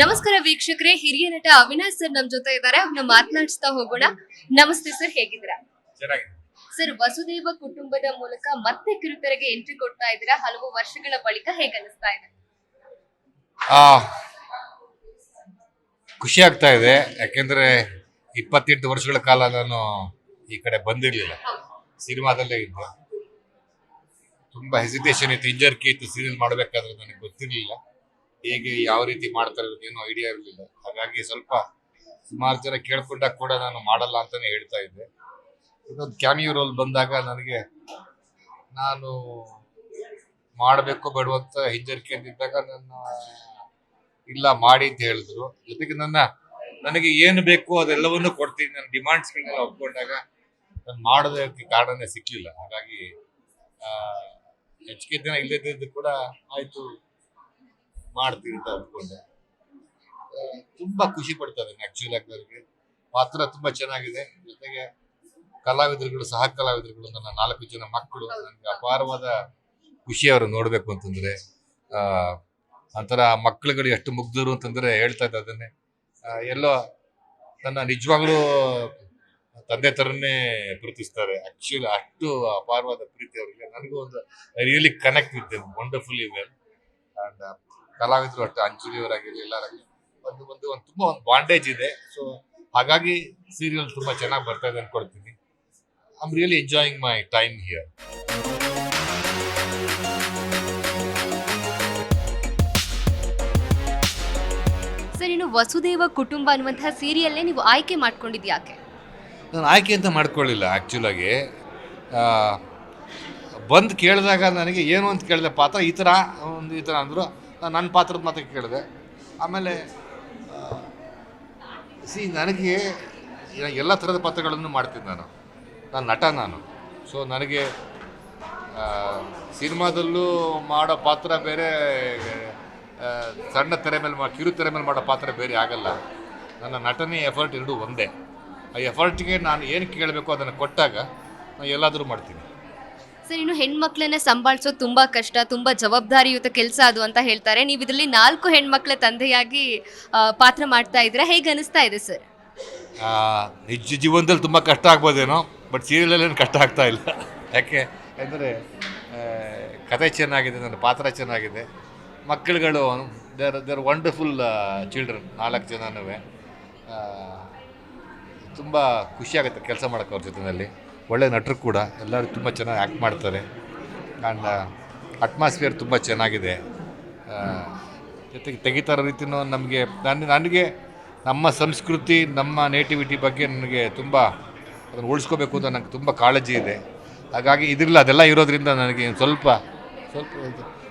ನಮಸ್ಕಾರ ವೀಕ್ಷಕರೇ ಹಿರಿಯ ನಟ ಅವಿನಾಶ್ ಸರ್ ನಮ್ ಜೊತೆ ಇದ್ದಾರೆ. ಅವ್ರನ್ನ ಮಾತನಾಡಿಸ್ತಾ ಹೋಗೋಣ. ನಮಸ್ತೆ ಸರ್ ಹೇಗಿದ್ದೀರಾ? ಸರ್ ವಸುದೇವ ಕುಟುಂಬದ ಮೂಲಕ ಮತ್ತೆ ಕಿರುತೆರೆಗೆ ಎಂಟ್ರಿ ಕೊಡ್ತಾ ಇದ್ದೀರಾ? ಹಲವು ವರ್ಷಗಳ ಬಳಿಕ ಹೇಗೆ ಅನಿಸ್ತಾ ಇದೆ? ಆ ಖುಷಿ ಆಗ್ತಾ ಇದೆ. ಯಾಕೆಂದ್ರೆ ಇಪ್ಪತ್ತೆಂಟು ವರ್ಷಗಳ ಕಾಲ ನಾನು ಈ ಕಡೆ ಬಂದಿರಲಿಲ್ಲ. ಸಿನಿಮಾದಲ್ಲೇ ಇದ್ದೆ. ತುಂಬಾ ಹೆಸಿಟೇಷನ್ ಇತ್ತು. ಹಿಂಜರಿಕೆ ಇತ್ತು ಸೀರಿಯಲ್ ಮಾಡಬೇಕಾದ್ರೆ ನನಗೆ ಗೊತ್ತಿರಲಿಲ್ಲ. ಹೇಗೆ ಯಾವ ರೀತಿ ಮಾಡ್ತಾರೆ ಏನು ಐಡಿಯಾ ಇರಲಿಲ್ಲ. ಹಾಗಾಗಿ ಸ್ವಲ್ಪ ಸುಮಾರು ಜನ ಕೇಳ್ಕೊಂಡಾಗ ಕೂಡ ನಾನು ಮಾಡಲ್ಲ ಅಂತಾನೆ ಹೇಳ್ತಾ ಇದ್ದೆ. ಇನ್ನೊಂದು ಕ್ಯಾಮಿಯೋ ರೋಲ್ ಬಂದಾಗ ನನಗೆ ನಾನು ಮಾಡಬೇಕು ಬೇಡುವಂತ ಅಂತ ಹಿಂಜರಿಕೆ ಅಂತಿದ್ದಾಗ ನನ್ನ ಇಲ್ಲ ಮಾಡಿ ಅಂತ ಹೇಳಿದ್ರು. ಜೊತೆಗೆ ನನ್ನ, ನನಗೆ ಏನು ಬೇಕು ಅದೆಲ್ಲವನ್ನೂ ಕೊಡ್ತೀನಿ. ನನ್ನ ಡಿಮಾಂಡ್ಸ್ಗಳನ್ನೆಲ್ಲ ಒಪ್ಕೊಂಡಾಗ ನಾನು ಮಾಡೋದಕ್ಕೆ ಕಾರಣನೇ ಸಿಕ್ಕಲಿಲ್ಲ ಹಾಗಾಗಿ ಹೆಚ್ಚಿಗೆ ದಿನ ಇಲ್ಲದಿದ್ದು ಕೂಡ ಆಯ್ತು. ಮಾಡ್ತೀನಿ ಅಂತ ಅಂದ್ಕೊಂಡೆ. ತುಂಬಾ ಖುಷಿ ಪಡ್ತಾ ಇದ್ದೇನೆ ಆಕ್ಚುಲಿ ಆಗಿ ನನಗೆ ಪಾತ್ರ ತುಂಬಾ ಚೆನ್ನಾಗಿದೆ. ಜೊತೆಗೆ ಕಲಾವಿದರುಗಳು, ಸಹ ಕಲಾವಿದರುಗಳು ನನ್ನ ನಾಲ್ಕು ಜನ ಮಕ್ಕಳು. ನನಗೆ ಅಪಾರವಾದ ಖುಷಿ ಅವರು ನೋಡಬೇಕು ಅಂತಂದ್ರೆ, ಆ, ಒಂಥರ ಮಕ್ಕಳುಗಳು ಎಷ್ಟು ಮುಗ್ಧರು ಅಂತಂದ್ರೆ ಹೇಳ್ತಾ ಇದ್ದ ಅದನ್ನೇ. ಎಲ್ಲೋ ನನ್ನ ನಿಜವಾಗ್ಲೂ ತಂದೆ ತರನೇ ಪ್ರೀತಿಸ್ತಾರೆ ಆಕ್ಚುಲಿ ಅಷ್ಟು ಅಪಾರವಾದ ಪ್ರೀತಿ ಅವರಿಗೆ. ನನಗೂ ಒಂದು really connect with wonderfully well and ಕಲಾವಿದರು ಅಷ್ಟೆ ಅಂಜಲಿ ಎಲ್ಲರಾಗಿ ಎಲ್ಲರಾಗಲಿ ಒಂದು ಒಂದು ಒಂದು ತುಂಬಾ ಒಂದು ಬಾಂಡೇಜ್ ಇದೆ. ಸೊ ಹಾಗಾಗಿ ಸೀರಿಯಲ್ ತುಂಬಾ ಚೆನ್ನಾಗಿ ಬರ್ತಾ ಇದೆ ಅನ್ಕೊಳ್ತೀನಿ. I am really enjoying my time here sir ಇನ್ನು ವಸುದೇವ ಕುಟುಂಬ ಅನ್ನುವಂತಹ ಸೀರಿಯಲ್ನೇ ನೀವು ಆಯ್ಕೆ ಮಾಡ್ಕೊಂಡಿದ್ದು ಯಾಕೆ? ನಾನು ಆಯ್ಕೆ ಅಂತ ಮಾಡ್ಕೊಳ್ಳಿಲ್ಲ ಆ್ಯಕ್ಚುಲಾಗಿ ಬಂದು ಕೇಳಿದಾಗ ನನಗೆ ಏನು ಅಂತ ಕೇಳಿದ ಪಾತ್ರ ಈ ಥರ ಒಂದು ಈ ಥರ ಅಂದರು. ನನ್ನ ಪಾತ್ರದ ಮಾತ್ರ ಕೇಳಿದೆ. ಆಮೇಲೆ ಸಿ ನನಗೆ ಎಲ್ಲ ಥರದ ಪಾತ್ರಗಳನ್ನು ಮಾಡ್ತೀನಿ ನಾನು. ನಾನು ನಟ ನಾನು. ಸೊ ನನಗೆ ಸಿನಿಮಾದಲ್ಲೂ ಮಾಡೋ ಪಾತ್ರ ಬೇರೆ ಸಣ್ಣ ತೆರೆ ಮೇಲೆ ಮಾ, ಕಿರು ತೆರೆ ಮೇಲೆ ಮಾಡೋ ಪಾತ್ರ ಬೇರೆ ಆಗಲ್ಲ. ನನ್ನ ನಟನೆ ಎಫರ್ಟ್ ಎರಡೂ ಒಂದೇ. ಆ ಎಫರ್ಟ್ಗೆ ನಾನು ಏನು ಕೇಳಬೇಕು ಅದನ್ನು ಕೊಟ್ಟಾಗ, ನಾನು ಎಲ್ಲಾದರೂ ಮಾಡ್ತೀನಿ. ಸರ್ ಇನ್ನು ಹೆಣ್ಮಕ್ಳನ್ನ ಸಂಭಾಳಿಸೋದು ತುಂಬಾ ಕಷ್ಟ, ತುಂಬಾ ಜವಾಬ್ದಾರಿಯುತ ಕೆಲಸ ಅದು ಅಂತ ಹೇಳ್ತಾರೆ. ನೀವು ಇದರಲ್ಲಿ ನಾಲ್ಕು ಹೆಣ್ಮಕ್ಳ ತಂದೆಯಾಗಿ ಪಾತ್ರ ಮಾಡ್ತಾ ಇದ್ದೀರಾ? ಹೇಗೆ ಅನಿಸ್ತಾ ಇದೆ ಸರ್? ನಿಜ ಜೀವನದಲ್ಲಿ ತುಂಬ ಕಷ್ಟ ಆಗ್ಬೋದೇನೋ, ಬಟ್ ಸೀರಿಯಲಲ್ಲೇನು ಕಷ್ಟ ಆಗ್ತಾ ಇಲ್ಲ. ಯಾಕೆ ಅಂದರೆ ಕತೆ ಚೆನ್ನಾಗಿದೆ, ನನ್ನ ಪಾತ್ರ ಚೆನ್ನಾಗಿದೆ. ಮಕ್ಕಳುಗಳು ದೇರ್ ದೇರ್ ವಂಡರ್ಫುಲ್ ಚಿಲ್ಡ್ರನ್ ನಾಲ್ಕು ಜನನೂ. ತುಂಬ ಖುಷಿಯಾಗುತ್ತೆ ಕೆಲಸ ಮಾಡೋಕ್ಕೆ ಅವ್ರ ಜೊತೆಯಲ್ಲಿ. ಒಳ್ಳೆ ನಟರು ಕೂಡ. ಎಲ್ಲರೂ ತುಂಬ ಚೆನ್ನಾಗಿ ಆ್ಯಕ್ಟ್ ಮಾಡ್ತಾರೆ. ಆ್ಯಂಡ್ ಅಟ್ಮಾಸ್ಫಿಯರ್ ತುಂಬ ಚೆನ್ನಾಗಿದೆ. ಜೊತೆಗೆ ತೆಗಿತಾರ ರೀತಿಯೂ ನಮಗೆ, ನಾನು, ನನಗೆ ನಮ್ಮ ಸಂಸ್ಕೃತಿ, ನಮ್ಮ ನೇಟಿವಿಟಿ ಬಗ್ಗೆ ನನಗೆ ತುಂಬ ಅದನ್ನು ಉಳಿಸ್ಕೋಬೇಕು ಅಂತ ನನಗೆ ತುಂಬ ಕಾಳಜಿ ಇದೆ. ಹಾಗಾಗಿ ಇದಿರಲಿಲ್ಲ ಅದೆಲ್ಲ ಇರೋದ್ರಿಂದ ನನಗೆ ಸ್ವಲ್ಪ ಸ್ವಲ್ಪ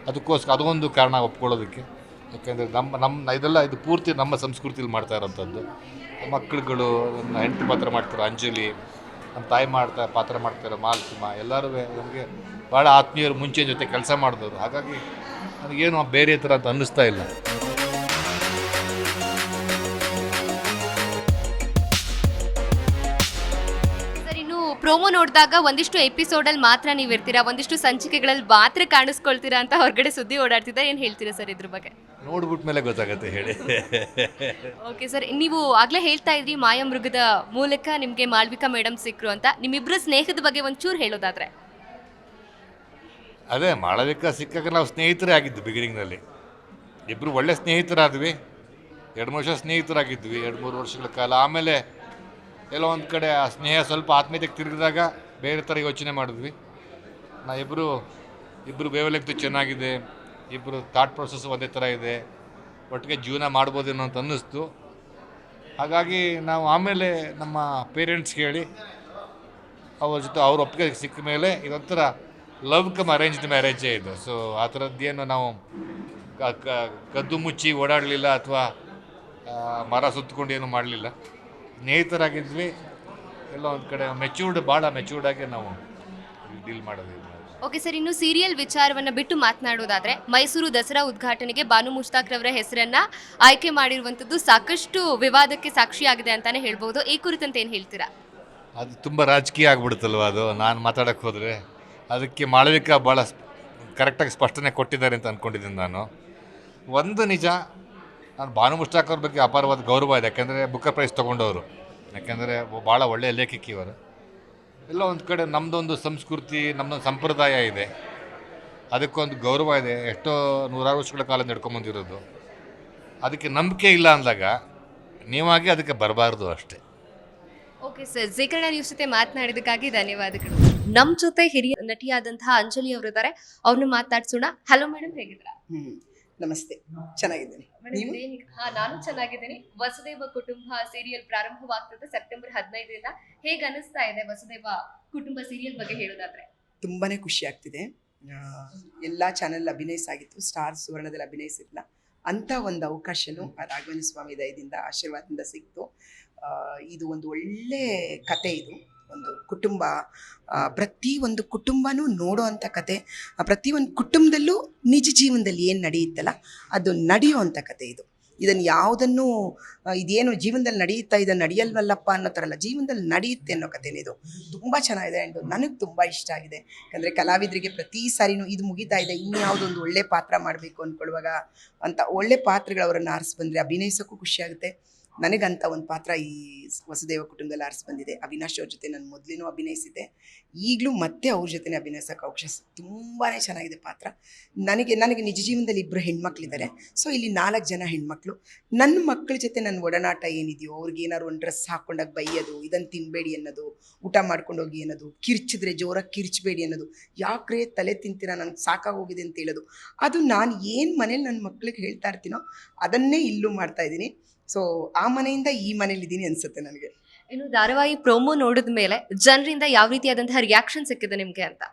ಅದಕ್ಕೋಸ್ಕರ ಅದೊಂದು ಕಾರಣ ಒಪ್ಕೊಳ್ಳೋದಕ್ಕೆ. ಯಾಕೆಂದರೆ ನಮ್ಮ ನಮ್ಮ ಇದೆಲ್ಲ ಇದು ಪೂರ್ತಿ ನಮ್ಮ ಸಂಸ್ಕೃತಿಲಿ ಮಾಡ್ತಾ ಇರೋಂಥದ್ದು. ಮಕ್ಕಳುಗಳು ನನ್ನ ಹೆಂಡತಿ ಪಾತ್ರ ಮಾಡ್ತಾರೆ, ಅಂಜಲಿ. ನಮ್ಮ ತಾಯಿ ಮಾಡ್ತಾ, ಪಾತ್ರ ಮಾಡ್ತಾರೆ ಮಾಲ್ಕುಮ ಎಲ್ಲರೂ ನಮಗೆ ಭಾಳ ಆತ್ಮೀಯರು ಮುಂಚೆ ಜೊತೆ ಕೆಲಸ ಮಾಡಿದವರು. ಹಾಗಾಗಿ ನನಗೇನು ಬೇರೆ ಥರ ಅಂತ ಅನ್ನಿಸ್ತಾ ಇಲ್ಲ. ಪ್ರೋಮೋ ನೋಡಿದಾಗ ಒಂದಿಷ್ಟು ಎಪಿಸೋಡಲ್ಲಿ ಮಾತ್ರ ನೀವು ಇರ್ತೀರಾ ಒಂದಿಷ್ಟು ಸಂಚಿಕೆಗಳಲ್ಲಿ ಮಾತ್ರ ಕಾಣಿಸ್ಕೊಳ್ತೀರಾ ಅಂತ ಹೊರಗಡೆ ಸುದ್ದಿ ಓಡಾಡ್ತಿದ್ದಾರೆ ಏನು ಹೇಳ್ತೀರಾ ಸರ್ ಇದ್ರ ಬಗ್ಗೆ? ನೋಡ್ಬಿಟ್ಟ ಮೇಲೆ ಗೊತ್ತಾಗುತ್ತೆ ಹೇಳಿ. ಓಕೆ ಸರ್ ನೀವು ಆಗ್ಲೇ ಹೇಳ್ತಾ ಇದ್ರಿ ಮಾಯಾಮೃಗದ ಮೂಲಕ ನಿಮಗೆ ಮಾಳ್ವಿಕಾ ಮೇಡಮ್ ಸಿಕ್ಕರು ಅಂತ. ನಿಮ್ಮಿಬ್ಬರ ಸ್ನೇಹದ ಬಗ್ಗೆ ಒಂಚೂರು ಹೇಳೋದಾದ್ರೆ. ಅದೇ ಮಾಳವಿಕ ಸಿಕ್ಕಾಗ ನಾವು ಸ್ನೇಹಿತರೇ ಆಗಿದ್ದು ಬಿಗಿನಿಂಗ್ನಲ್ಲಿ ಇಬ್ಬರು ಒಳ್ಳೆ ಸ್ನೇಹಿತರಾದ್ವಿ. ಎರಡು ಮೂರು ವರ್ಷ ಸ್ನೇಹಿತರಾಗಿದ್ವಿ. ಎರಡು ಮೂರು ವರ್ಷಗಳ ಕಾಲ. ಆಮೇಲೆ ಎಲ್ಲೋ ಒಂದು ಕಡೆ ಆ ಸ್ನೇಹ ಸ್ವಲ್ಪ ಆತ್ಮೀಯತೆಗೆ ತಿರುಗಿದಾಗ ಬೇರೆ ಥರ ಯೋಚನೆ ಮಾಡಿದ್ವಿ. ನಾ ಇಬ್ಬರು ಇಬ್ಬರು ವೇವಲೆಕ್ತು ಚೆನ್ನಾಗಿದೆ ಇಬ್ಬರು ಥಾಟ್ ಪ್ರೊಸೆಸ್ ಒಂದೇ ಥರ ಇದೆ, ಒಟ್ಟಿಗೆ ಜೀವನ ಮಾಡ್ಬೋದೇನೋ ಅಂತ ಅನ್ನಿಸ್ತು. ಹಾಗಾಗಿ ನಾವು ಆಮೇಲೆ ನಮ್ಮ ಪೇರೆಂಟ್ಸ್ ಹೇಳಿ ಅವ್ರ ಜೊತೆ ಅವ್ರ ಒಪ್ಪಿಗೆ ಸಿಕ್ಕ ಮೇಲೆ ಇದೊಂಥರ ಲವ್ ಕಮ್ ಅರೇಂಜ್ಡ್ ಮ್ಯಾರೇಜೇ ಇದು. ಸೊ ಆ ಥರದ್ದೇನು ನಾವು ಕದ್ದು ಮುಚ್ಚಿ ಓಡಾಡಲಿಲ್ಲ ಅಥವಾ ಮರ ಸುತ್ತಕೊಂಡು ಏನು ಮಾಡಲಿಲ್ಲ. ಸ್ನೇಹಿತರಾಗಿದ್ವಿ. ಎಲ್ಲ ಒಂದು ಕಡೆ ಮೆಚ್ಯೂರ್ಡ್ ಭಾಳ ಮೆಚ್ಯೂರ್ಡ್ ಆಗಿ ನಾವು ಡೀಲ್ ಮಾಡೋದು ಓಕೆ ಸರ್ ಇನ್ನು ಸೀರಿಯಲ್ ವಿಚಾರವನ್ನ ಬಿಟ್ಟು ಮಾತನಾಡೋದಾದ್ರೆ ಮೈಸೂರು ದಸರಾ ಉದ್ಘಾಟನೆಗೆ ಬಾನು ಮುಷ್ತಾಕ್ ರವರ ಹೆಸರನ್ನ ಆಯ್ಕೆ ಮಾಡಿರುವಂತದ್ದು ಸಾಕಷ್ಟು ವಿವಾದಕ್ಕೆ ಸಾಕ್ಷಿಯಾಗಿದೆ ಅಂತಾನೆ ಹೇಳ್ಬೋದು. ಈ ಕುರಿತಂತೆ ಏನು ಹೇಳ್ತೀರಾ? ಅದು ತುಂಬ ರಾಜಕೀಯ ಆಗ್ಬಿಡುತ್ತಲ್ವ ಅದು? ನಾನು ಮಾತಾಡೋಕ್ಕೆ ಹೋದರೆ ಅದಕ್ಕೆ ಮಾಳವಿಕಾ ಭಾಳ ಕರೆಕ್ಟಾಗಿ ಸ್ಪಷ್ಟನೆ ಕೊಟ್ಟಿದ್ದಾರೆ ಅಂತ ಅಂದ್ಕೊಂಡಿದ್ದೀನಿ ನಾನು. ಒಂದು ನಿಜ ನಾನು ಭಾನು ಮುಷ್ತಾಕ್ ಅವ್ರ ಬಗ್ಗೆ ಅಪಾರವಾದ ಗೌರವ ಇದೆ ಯಾಕೆಂದರೆ ಬುಕ್ಕರ್ ಪ್ರೈಸ್ ತೊಗೊಂಡವರು. ಯಾಕೆಂದರೆ ಭಾಳ ಒಳ್ಳೆಯ ಲೇಖಕಿ ಇವರು. ಎಲ್ಲ ಒಂದು ಕಡೆ ನಮ್ಮದೊಂದು ಸಂಸ್ಕೃತಿ ನಮ್ಮದೊಂದು ಸಂಪ್ರದಾಯ ಇದೆ. ಅದಕ್ಕೊಂದು ಗೌರವ ಇದೆ. ಎಷ್ಟೋ ನೂರಾರು ವರ್ಷಗಳ ಕಾಲ ನಡ್ಕೊಂಬಂದಿರೋದು. ಅದಕ್ಕೆ ನಂಬಿಕೆ ಇಲ್ಲ ಅಂದಾಗ ನೀವಾಗಿ ಅದಕ್ಕೆ ಬರಬಾರ್ದು ಅಷ್ಟೇ. ಓಕೆ ಸರ್ ಜೀಕರಣ ನ್ಯೂಸ್ ಜೊತೆ ಮಾತನಾಡಿದಕ್ಕಾಗಿ ಧನ್ಯವಾದಗಳು. ನಮ್ಮ ಜೊತೆ ಹಿರಿಯ ನಟಿಯಾದಂತಹ ಅಂಜಲಿ ಅವರಿದ್ದಾರೆ. ಅವ್ರನ್ನ ಮಾತಾಡ್ಸೋಣ ಹಲೋ ಮೇಡಮ್ ಹೇಗಿದ್ದೀರಾ? ಹ್ಮ್. ನಮಸ್ತೆ. ಚೆನ್ನಾಗಿದ್ದೀನಿ. ಹಾ ನಾನು ಚೆನ್ನಾಗಿದ್ದೀನಿ. ವಸುದೇವ ಕುಟುಂಬ ಸೀರಿಯಲ್ ಪ್ರಾರಂಭವಾಗ್ತದೆ ಸೆಪ್ಟೆಂಬರ್ ಹದಿನೈದರಿಂದ. ಹೇಗೆ ಅನಿಸ್ತಾ ಇದೆ ವಸುದೇವ ಕುಟುಂಬ ಸೀರಿಯಲ್ ಬಗ್ಗೆ ಹೇಳೋದಾದ್ರೆ? ತುಂಬಾನೇ ಖುಷಿ ಆಗ್ತಿದೆ. ಎಲ್ಲ ಚಾನೆಲ್ ಅಭಿನಯಿಸಾಗಿತ್ತು ಸ್ಟಾರ್ ಸುವರ್ಣದಲ್ಲಿ ಅಭಿನಯಿಸಿಲ್ಲ ಅಂತ ಒಂದು ಅವಕಾಶನು ಆ ರಾಘವೇಂದ್ರ ಸ್ವಾಮಿ ದಯದಿಂದ ಆಶೀರ್ವಾದದಿಂದ ಸಿಕ್ತು. ಆ, ಇದು ಒಂದು ಒಳ್ಳೆ ಕತೆ ಇದು. ಒಂದು ಕುಟುಂಬ ಪ್ರತಿ ಒಂದು ಕುಟುಂಬನೂ ನೋಡೋ ಅಂಥ ಕತೆ. ಒಂದು ಕುಟುಂಬದಲ್ಲೂ ನಿಜ ಜೀವನದಲ್ಲಿ ಏನು ನಡೆಯುತ್ತಲ್ಲ, ಅದು ನಡೆಯೋ ಅಂಥ ಕತೆ ಇದು. ಇದನ್ನು ಯಾವುದನ್ನು ಇದೇನು ಜೀವನದಲ್ಲಿ ನಡೆಯುತ್ತಾ ಇದನ್ನು ನಡೆಯಲ್ವಲ್ಲಪ್ಪ ಅನ್ನೋ ಥರ ಅಲ್ಲ, ಜೀವನದಲ್ಲಿ ನಡೆಯುತ್ತೆ ಅನ್ನೋ ಕಥೆನೇ ಇದು. ತುಂಬ ಚೆನ್ನಾಗಿದೆ ಆ್ಯಂಡ್ ನನಗೆ ತುಂಬ ಇಷ್ಟ ಆಗಿದೆ. ಯಾಕಂದರೆ ಕಲಾವಿದರಿಗೆ ಪ್ರತಿ ಸಾರಿನೂ ಇದು ಮುಗಿತಾ ಇದೆ ಇನ್ಯಾವುದೊಂದು ಒಳ್ಳೆ ಪಾತ್ರ ಮಾಡಬೇಕು ಅಂದ್ಕೊಳ್ಳುವಾಗ ಅಂತ ಒಳ್ಳೆ ಪಾತ್ರಗಳು ಅವರನ್ನು ಬಂದರೆ ಅಭಿನಯಿಸೋಕ್ಕೂ ಖುಷಿಯಾಗುತ್ತೆ ನನಗಂತ ಒಂದು ಪಾತ್ರ ಈ ವಸುದೇವ ಕುಟುಂಬದಲ್ಲಿ ಆರಿಸಿ ಬಂದಿದೆ. ಅವಿನಾಶ್ ಅವ್ರ ಜೊತೆ ನಾನು ಮೊದಲೇನೂ ಅಭಿನಯಿಸಿದ್ದೆ. ಈಗಲೂ ಮತ್ತೆ ಅವ್ರ ಜೊತೆ ಅಭಿನಯಿಸೋಕೆ ಅವಕಾಶ ತುಂಬಾ ಚೆನ್ನಾಗಿದೆ ಪಾತ್ರ. ನನಗೆ ನನಗೆ ನಿಜ ಜೀವನದಲ್ಲಿ ಇಬ್ಬರು ಹೆಣ್ಮಕ್ಳಿದ್ದಾರೆ ಸೊ, ಇಲ್ಲಿ ನಾಲ್ಕು ಜನ ಹೆಣ್ಮಕ್ಳು. ನನ್ನ ಮಕ್ಕಳ ಜೊತೆ ನನ್ನ ಒಡನಾಟ ಏನಿದೆಯೋ, ಅವ್ರಿಗೆ ಏನಾದ್ರು ಒಂದು ಡ್ರೆಸ್ ಹಾಕೊಂಡಾಗ ಬೈಯೋದು ಇದನ್ನು ತಿನ್ನಬೇಡಿ ಅನ್ನೋದು, ಊಟ ಮಾಡ್ಕೊಂಡು ಹೋಗಿ ಅನ್ನೋದು, ಕಿರ್ಚಿದ್ರೆ ಜೋರಾಗಿ ಕಿರ್ಚಬೇಡಿ ಅನ್ನೋದು, ಯಾಕ್ರೆ ತಲೆ ತಿಂತೀರಾ, ನನಗೆ ಸಾಕಾಗೋಗಿದೆ ಅಂತ ಹೇಳೋದು. ಅದು ನಾನು ಏನು ಮನೇಲಿ ನನ್ನ ಮಕ್ಳಿಗೆ ಹೇಳ್ತಾ ಇರ್ತೀನೋ, ಅದನ್ನೇ ಇಲ್ಲೂ ಮಾಡ್ತಾ ಇದ್ದೀನಿ. ಸೊ ಆ ಮನೆಯಿಂದ ಈ ಮನೇಲಿ ಇದ್ದೀನಿ ಅನ್ಸುತ್ತೆ ನನಗೆ. ಇನ್ನು ಧಾರಾವಾಹಿ ಪ್ರೋಮೋ ನೋಡಿದ ಮೇಲೆ ಜನರಿಂದ ಯಾವ ರೀತಿಯಾದಂತಹ ರಿಯಾಕ್ಷನ್ ಸಿಕ್ಕಿದೆ ನಿಮಗೆ ಅಂತ?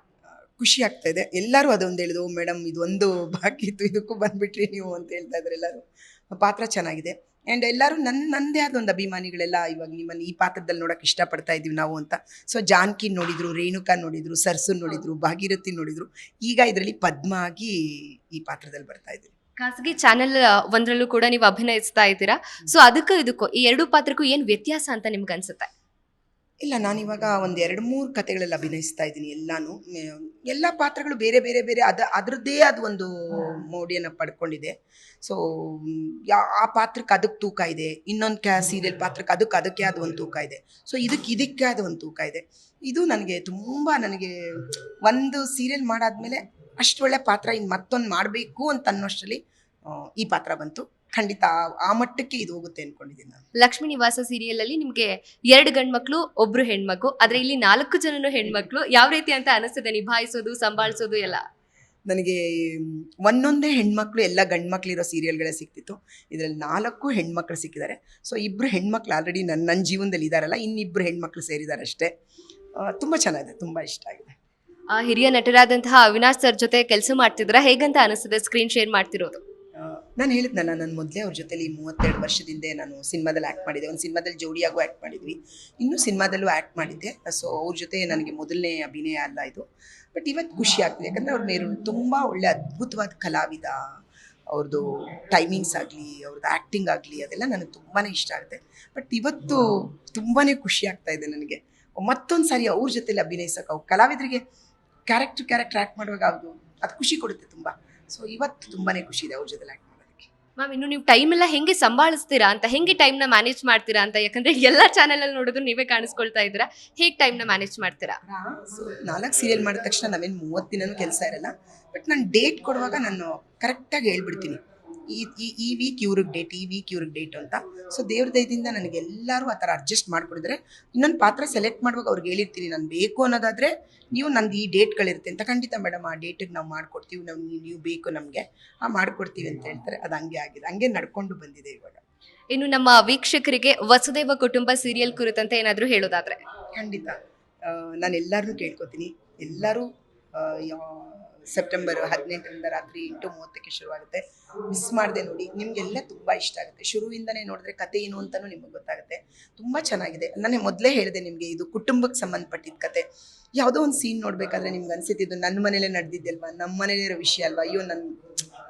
ಖುಷಿ ಆಗ್ತಾ ಇದೆ. ಎಲ್ಲರೂ ಅದೊಂದು ಹೇಳಿದ್ರು ಮೇಡಮ್ ಇದೊಂದು ಬಾಕಿ ಇತ್ತು ಇದಕ್ಕೂ ಬಂದ್ಬಿಟ್ರಿ ನೀವು ಅಂತ ಹೇಳ್ತಾ ಇದ್ರು ಎಲ್ಲರೂ. ಪಾತ್ರ ಚೆನ್ನಾಗಿದೆ. ಆ್ಯಂಡ್ ಎಲ್ಲರೂ ನನ್ನ ನನ್ನದೇ ಆದ ಒಂದು ಅಭಿಮಾನಿಗಳೆಲ್ಲ ಇವಾಗ ನಿಮ್ಮನ್ನು ಈ ಪಾತ್ರದಲ್ಲಿ ನೋಡೋಕೆ ಇಷ್ಟಪಡ್ತಾ ಇದ್ದೀವಿ ನಾವು ಅಂತ. ಸೊ ಜಾನ್ಕಿ ನೋಡಿದ್ರು ರೇಣುಕಾ ನೋಡಿದ್ರು ಸರ್ಸು ನೋಡಿದ್ರು ಭಾಗೀರಥಿ ನೋಡಿದ್ರು. ಈಗ ಇದರಲ್ಲಿ ಪದ್ಮ ಆಗಿ ಈ ಪಾತ್ರದಲ್ಲಿ ಬರ್ತಾ ಇದ್ದೀವಿ ಖಾಸಗಿ ಚಾನೆಲ್ ಒಂದರಲ್ಲೂ ಕೂಡ ನೀವು ಅಭಿನಯಿಸ್ತಾ ಇದ್ದೀರಾ? ಸೊ ಅದಕ್ಕೂ ಇದಕ್ಕೂ, ಈ ಎರಡು ಪಾತ್ರಕ್ಕೂ ಏನು ವ್ಯತ್ಯಾಸ ಅಂತ ನಿಮ್ಗೆ ಅನ್ಸುತ್ತೆ? ಇಲ್ಲ ನಾನಿವಾಗ ಒಂದು ಎರಡು, ಮೂರು ಕತೆಗಳಲ್ಲಿ ಅಭಿನಯಿಸ್ತಾ ಇದ್ದೀನಿ ಎಲ್ಲಾನು. ಎಲ್ಲ ಪಾತ್ರಗಳು ಬೇರೆ ಬೇರೆ ಬೇರೆ, ಅದ, ಅದರದ್ದೇ ಅದು ಒಂದು ಮೋಡಿಯನ್ನು ಪಡ್ಕೊಂಡಿದೆ. ಸೊ ಯಾ, ಆ ಪಾತ್ರಕ್ಕೆ ಅದಕ್ಕೆ ತೂಕ ಇದೆ, ಇನ್ನೊಂದು ಕ್ಯಾ ಸೀರಿಯಲ್ ಪಾತ್ರಕ್ಕೆ ಅದಕ್ಕೆ ಅದಕ್ಕೆ ಅದು ಒಂದು ತೂಕ ಇದೆ. ಸೊ ಇದಕ್ಕೆ ಇದಕ್ಕೆ ಆದ ಒಂದು ತೂಕ ಇದೆ. ಇದು ನನಗೆ ತುಂಬ ನನಗೆ ಒಂದು ಸೀರಿಯಲ್ ಮಾಡಾದ್ಮೇಲೆ ಅಷ್ಟು ಒಳ್ಳೆ ಪಾತ್ರ ಇನ್ನು ಮತ್ತೊಂದು ಮಾಡಬೇಕು ಅಂತ ಅನ್ನೋಷ್ಟರಲ್ಲಿ ಈ ಪಾತ್ರ ಬಂತು. ಖಂಡಿತ ಆ- ಮಟ್ಟಕ್ಕೆ ಇದು ಹೋಗುತ್ತೆ ಅನ್ಕೊಂಡಿದ್ದೀನಿ ನಾನು. ಲಕ್ಷ್ಮೀ ನಿವಾಸ ಸೀರಿಯಲ್ ಅಲ್ಲಿ ನಿಮ್ಗೆ ಎರಡು ಗಂಡ್ಮಕ್ಳು ಒಬ್ರು ಹೆಣ್ಮಕ್ಳು ಆದ್ರೆ ಇಲ್ಲಿ ನಾಲ್ಕು ಜನನು ಹೆಣ್ಮಕ್ಳು. ಯಾವ ರೀತಿ ಅಂತ ಅನಿಸ್ತದೆ ನಿಭಾಯಿಸೋದು ಸಂಭಾಳಿಸೋದು ಎಲ್ಲ? ನನಗೆ ಒಂದೊಂದೇ ಹೆಣ್ಮಕ್ಳು ಎಲ್ಲ ಗಂಡು ಇರೋ ಸೀರಿಯಲ್ಗಳೇ ಸಿಕ್ತಿತ್ತು. ಇದರಲ್ಲಿ ನಾಲ್ಕು ಹೆಣ್ಮಕ್ಳು ಸಿಕ್ಕಿದ್ದಾರೆ. ಸೊ ಇಬ್ಬರು ಹೆಣ್ಮಕ್ಳು ಆಲ್ರೆಡಿ ನನ್ನ ನನ್ನ ಜೀವನದಲ್ಲಿ ಇದ್ದಾರಲ್ಲ ಇನ್ನಿಬ್ಬರು ಹೆಣ್ಮಕ್ಳು ಸೇರಿದ್ದಾರೆ ಅಷ್ಟೇ ತುಂಬ ಚೆನ್ನಾಗಿದೆ ತುಂಬ ಇಷ್ಟ ಆಗಿದೆ. ಹಿರಿಯ ನಟರಾದಂತಹ ಅವಿನಾಶ್ ಸರ್ ಜೊತೆ ಕೆಲಸ ಮಾಡ್ತಿದ್ರ, ಹೇಗಂತ ಅನಿಸ್ತದೆ ಸ್ಕ್ರೀನ್ ಶೇರ್ ಮಾಡ್ತಿರೋದು? ನಾನು ಹೇಳಿದ್ನಲ್ಲ ನಾನು ಮೊದಲೇ ಅವ್ರ ಜೊತೆಲಿ ಮೂವತ್ತೆರಡು ವರ್ಷದಿಂದ ನಾನು ಸಿನಿಮಾದಲ್ಲಿ ಆ್ಯಕ್ಟ್ ಮಾಡಿದ್ದೆ. ಒಂದು ಸಿನಿಮಾದಲ್ಲಿ ಜೋಡಿಯಾಗೂ ಆ್ಯಕ್ಟ್ ಮಾಡಿದ್ವಿ. ಇನ್ನೂ ಸಿನಿಮಾದಲ್ಲೂ ಆ್ಯಕ್ಟ್ ಮಾಡಿದ್ದೆ. ಸೊ ಅವ್ರ ಜೊತೆ ನನಗೆ ಮೊದಲನೇ ಅಭಿನಯ ಅಲ್ಲ ಇದು. ಬಟ್ ಇವತ್ತು ಖುಷಿ ಆಗ್ತದೆ. ಯಾಕಂದರೆ ಅವ್ರ ಮೇರು ತುಂಬ ಒಳ್ಳೆ ಅದ್ಭುತವಾದ ಕಲಾವಿದ ಅವ್ರದ್ದು ಟೈಮಿಂಗ್ಸ್ ಆಗಲಿ ಅವ್ರದ್ದು ಆ್ಯಕ್ಟಿಂಗ್ ಆಗಲಿ, ಅದೆಲ್ಲ ನನಗೆ ತುಂಬಾ ಇಷ್ಟ ಆಗುತ್ತೆ. ಬಟ್ ಇವತ್ತು ತುಂಬಾ ಖುಷಿ ಆಗ್ತಾ ಇದೆ ನನಗೆ. ಮತ್ತೊಂದು ಸಾರಿ ಅವ್ರ ಜೊತೆಲಿ ಅಭಿನಯಿಸೋಕೆ, ಅವ್ರು ಕಲಾವಿದರಿಗೆ ಕ್ಯಾರೆಕ್ಟರ್ ಕ್ಯಾರೆಕ್ಟರ್ ಆ್ಯಕ್ಟ್ ಮಾಡುವಾಗ ಅದು ಅದು ಖುಷಿ ಕೊಡುತ್ತೆ ತುಂಬ. ಸೊ ಇವತ್ತು ತುಂಬಾ ಖುಷಿ ಇದೆ ಅವ್ರ ಜೊತೆ ಆ್ಯಕ್ಟ್ ಮಾಡೋದಕ್ಕೆ. ಮ್ಯಾಮ್ ಇನ್ನು ನೀವು ಟೈಮ್ ಎಲ್ಲ ಹೆಂಗೆ ಸಂಭಾಳಿಸ್ತೀರಾ ಅಂತ ಹೆಂಗೆ ಟೈಮ್ನ ಮ್ಯಾನೇಜ್ ಮಾಡ್ತೀರಾ ಅಂತ? ಯಾಕಂದ್ರೆ ಎಲ್ಲ ಚಾನೆಲ್ ಅಲ್ಲಿ ನೋಡಿದ್ರು ನೀವೇ ಕಾಣಿಸ್ಕೊಳ್ತಾ ಇದ್ದೀರಾ. ಹೇಗೆ ಟೈಮ್ನ ಮ್ಯಾನೇಜ್ ಮಾಡ್ತೀರಾ? ಸೊ ನಾಲ್ಕು ಸೀರಿಯಲ್ ಮಾಡಿದ ತಕ್ಷಣ ನಾವೇನು ಮೂವತ್ತು ದಿನನೂ ಕೆಲಸ ಇರಲ್ಲ. ಬಟ್ ನಾನು ಡೇಟ್ ಕೊಡುವಾಗ ನಾನು ಕರೆಕ್ಟಾಗಿ ಹೇಳ್ಬಿಡ್ತೀನಿ. ಈ ಈ ಈ ವೀಕ್ ಇವ್ರಿಗೆ ಡೇಟ್ ಈ ವೀಕ್ ಇವ್ರಿಗೆ ಡೇಟ್ ಅಂತ. ಸೊ ದೇವ್ರ ದಯದಿಂದ ನನಗೆ ಎಲ್ಲರೂ ಆ ಥರ ಅಡ್ಜಸ್ಟ್ ಮಾಡಿಕೊಡಿದ್ರೆ ಇನ್ನೊಂದು ಪಾತ್ರ ಸೆಲೆಕ್ಟ್ ಮಾಡುವಾಗ ಅವ್ರಿಗೆ ಹೇಳಿರ್ತೀನಿ ನಾನು ಬೇಕು ಅನ್ನೋದಾದರೆ ನೀವು ನಂದು ಈ ಡೇಟ್ಗಳಿರುತ್ತೆ ಅಂತ. ಖಂಡಿತ ಮೇಡಮ್ ಆ ಡೇಟಿಗೆ ನಾವು ಮಾಡಿಕೊಡ್ತೀವಿ ನಾವು ನೀವು ಬೇಕು ನಮಗೆ ಆ ಮಾಡಿಕೊಡ್ತೀವಿ ಅಂತ ಹೇಳ್ತಾರೆ. ಅದು ಹಂಗೆ ಆಗಿದೆ. ಹಂಗೆ ನಡ್ಕೊಂಡು ಬಂದಿದೆ ಇವಾಗ. ಇನ್ನು ನಮ್ಮ ವೀಕ್ಷಕರಿಗೆ ವಸುದೇವ ಕುಟುಂಬ ಸೀರಿಯಲ್ ಕುರಿತಂತೆ ಏನಾದರೂ ಹೇಳೋದಾದರೆ? ಖಂಡಿತ. ನಾನು ಎಲ್ಲರನ್ನೂ ಕೇಳ್ಕೊತೀನಿ. ಎಲ್ಲರೂ ಸೆಪ್ಟೆಂಬರ್ ಹದಿನೆಂಟರಿಂದ ರಾತ್ರಿ ಎಂಟು ಮೂವತ್ತಕ್ಕೆ ಶುರುವಾಗುತ್ತೆ. ಮಿಸ್ ಮಾಡಿದೆ ನೋಡಿ, ನಿಮಗೆಲ್ಲ ತುಂಬ ಇಷ್ಟ ಆಗುತ್ತೆ. ಶುರುವಿಂದನೇ ನೋಡಿದ್ರೆ ಕತೆ ಏನು ಅಂತಲೂ ನಿಮಗೆ ಗೊತ್ತಾಗುತ್ತೆ. ತುಂಬ ಚೆನ್ನಾಗಿದೆ. ನಾನು ಮೊದಲೇ ಹೇಳಿದೆ ನಿಮಗೆ, ಇದು ಕುಟುಂಬಕ್ಕೆ ಸಂಬಂಧಪಟ್ಟಿದ್ದ ಕತೆ. ಯಾವುದೋ ಒಂದು ಸೀನ್ ನೋಡಬೇಕಾದ್ರೆ ನಿಮ್ಗೆ ಅನ್ಸುತ್ತಿದ್ದು ನನ್ನ ಮನೇಲೇ ನಡೆದಿದ್ದಲ್ವಾ ನಮ್ಮ ಮನೇಲೇ ಇರೋ ವಿಷಯ ಅಲ್ವಾ? ಅಯ್ಯೋ ನನ್ನ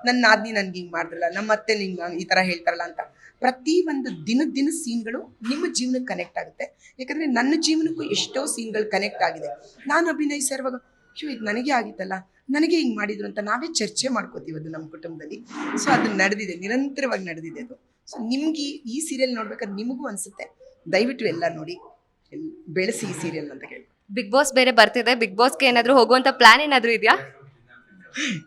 ನನ್ನ ನಾದ್ನಿ ನನ್ಗೆ ಹಿಂಗೆ ಮಾಡಿದ್ರಲ್ಲ ನಮ್ಮ ಅತ್ತೆ ನಿಂಗೆ ಈ ಥರ ಹೇಳ್ತಾರಲ್ಲ ಅಂತ. ಪ್ರತಿ ಒಂದು ದಿನದ ದಿನ ಸೀನ್ಗಳು ನಿಮ್ಮ ಜೀವನಕ್ಕೆ ಕನೆಕ್ಟ್ ಆಗುತ್ತೆ. ಯಾಕಂದರೆ ನನ್ನ ಜೀವನಕ್ಕೂ ಎಷ್ಟೋ ಸೀನ್ಗಳು ಕನೆಕ್ಟ್ ಆಗಿದೆ. ನಾನು ಅಭಿನಯಿಸಿರುವಾಗ ಅಯ್ಯೋ, ಇದು ನನಗೆ ಆಗಿತ್ತಲ್ಲ? ನನಗೆ ಹಿಂಗೆ ಮಾಡಿದ್ರು ಅಂತ ನಾವೇ ಚರ್ಚೆ ಮಾಡ್ಕೋತೀವಿ ಅದು ನಮ್ಮ ಕುಟುಂಬದಲ್ಲಿ. ಸೊ ಅದು ನಡೆದಿದೆ ನಿರಂತರವಾಗಿ ನಡೆದಿದೆ ಅದು. ಸೊ ನಿಮ್ಗೆ ಈ- ಸೀರಿಯಲ್ ನೋಡ್ಬೇಕಾದ್ರೆ ನಿಮಗೂ ಅನಿಸುತ್ತೆ. ದಯವಿಟ್ಟು ಎಲ್ಲ ನೋಡಿ ಬೆಳೆಸಿ ಈ ಸೀರಿಯಲ್ ಅಂತ ಕೇಳಿ. ಬಿಗ್ ಬಾಸ್ ಬೇರೆ ಬರ್ತಿದೆ. ಬಿಗ್ ಬಾಸ್ಗೆ ಏನಾದರೂ ಹೋಗುವಂಥ ಪ್ಲಾನ್ ಏನಾದರೂ ಇದೆಯಾ?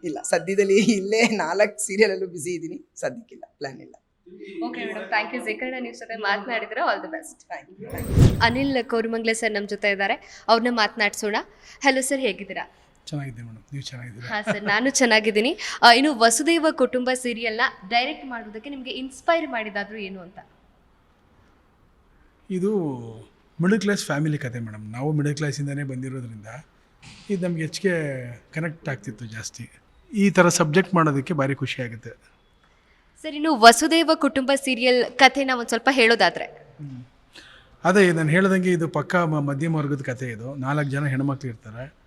ಇಲ್ಲ ಸದ್ಯದಲ್ಲಿ ಇಲ್ಲೇ ನಾಲ್ಕು ಸೀರಿಯಲಲ್ಲೂ ಬ್ಯುಸಿ ಇದ್ದೀನಿ. ಸದ್ಯಕ್ಕಿಲ್ಲ ಪ್ಲಾನ್ ಇಲ್ಲ. ಓಕೆ ಮೇಡಮ್ ಥ್ಯಾಂಕ್ ಯು ಜೀಕರಣ ನ್ಯೂಸ್ ಜೊತೆ ಮಾತನಾಡಿದ್ರೆ all the best Anil Koramangle sir ನಮ್ಮ ಜೊತೆ ಇದ್ದಾರೆ. ಅವ್ರನ್ನ ಮಾತನಾಡ್ಸೋಣ. ಹಲೋ ಸರ್ ಹೇಗಿದ್ದೀರಾ? ಚೆನ್ನಾಗಿದೆ ಮೇಡಮ್ ನೀವು ಚೆನ್ನಾಗಿದ್ದೀರಾ? ಹಾಂ ಸರ್ ನಾನು ಚೆನ್ನಾಗಿದ್ದೀನಿ. ಆ, ಇನ್ನು ವಸುದೈವ ಕುಟುಂಬ ಸೀರಿಯಲ್ನ ಡೈರೆಕ್ಟ್ ಮಾಡೋದಕ್ಕೆ ನಿಮಗೆ ಇನ್ಸ್ಪೈರ್ ಮಾಡಿದಾದ್ರೂ ಏನು ಅಂತ? ಇದು ಮಿಡಲ್ ಕ್ಲಾಸ್ ಫ್ಯಾಮಿಲಿ ಕತೆ ಮೇಡಮ್. ನಾವು ಮಿಡಲ್ ಕ್ಲಾಸಿಂದನೇ ಬಂದಿರೋದ್ರಿಂದ ಇದು ನಮ್ಗೆ ಹೆಚ್ಚಿಗೆ ಕನೆಕ್ಟ್ ಆಗ್ತಿತ್ತು ಜಾಸ್ತಿ. ಈ ಥರ ಸಬ್ಜೆಕ್ಟ್ ಮಾಡೋದಕ್ಕೆ ಭಾರಿ ಖುಷಿ ಆಗುತ್ತೆ. ಸರ್ ಇನ್ನು ವಸುದೈವ ಕುಟುಂಬ ಸೀರಿಯಲ್ ಕಥೆನ ಒಂದು ಸ್ವಲ್ಪ ಹೇಳೋದಾದ್ರೆ? ಅದೇ ನಾನು ಹೇಳ್ದಂಗೆ ಇದು ಪಕ್ಕಾ ಮ- ಮಧ್ಯಮ ವರ್ಗದ ಕತೆ ಇದು. ನಾಲ್ಕು ಜನ ಹೆಣ್ಮಕ್ಳು ಇರ್ತಾರೆ.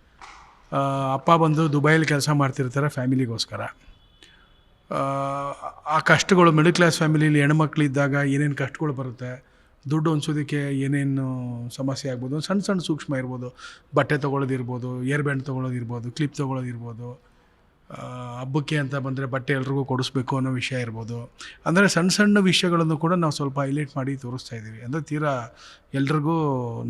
ಅಪ್ಪ ಬಂದು ದುಬೈಯಲ್ಲಿ ಕೆಲಸ ಮಾಡ್ತಿರ್ತಾರೆ ಫ್ಯಾಮಿಲಿಗೋಸ್ಕರ. ಆ, ಕಷ್ಟಗಳು ಮಿಡಲ್ ಕ್ಲಾಸ್ ಫ್ಯಾಮಿಲಿಲಿ ಹೆಣ್ಮಕ್ಳಿದ್ದಾಗ ಏನೇನು ಕಷ್ಟಗಳು ಬರುತ್ತೆ ದುಡ್ಡು ಹೊಂದಿಸೋದಕ್ಕೆ ಏನೇನು ಸಮಸ್ಯೆ ಆಗ್ಬೋದು ಸಣ್ಣ ಸಣ್ಣ ಸೂಕ್ಷ್ಮ ಇರ್ಬೋದು ಬಟ್ಟೆ ತೊಗೊಳೋದಿರ್ಬೋದು ಏರ್ ಬ್ಯಾಂಡ್ ತೊಗೊಳೋದಿರ್ಬೋದು ಕ್ಲಿಪ್ ತೊಗೊಳೋದಿರ್ಬೋದು ಹಬ್ಬಕ್ಕೆ ಅಂತ ಬಂದರೆ ಬಟ್ಟೆ ಎಲ್ರಿಗೂ ಕೊಡಿಸ್ಬೇಕು ಅನ್ನೋ ವಿಷಯ ಇರ್ಬೋದು. ಅಂದರೆ ಸಣ್ಣ ಸಣ್ಣ ವಿಷಯಗಳನ್ನು ಕೂಡ ನಾವು ಸ್ವಲ್ಪ ಹೈಲೈಟ್ ಮಾಡಿ ತೋರಿಸ್ತಾ ಇದ್ದೀವಿ. ಅಂದರೆ ತೀರಾ ಎಲ್ರಿಗೂ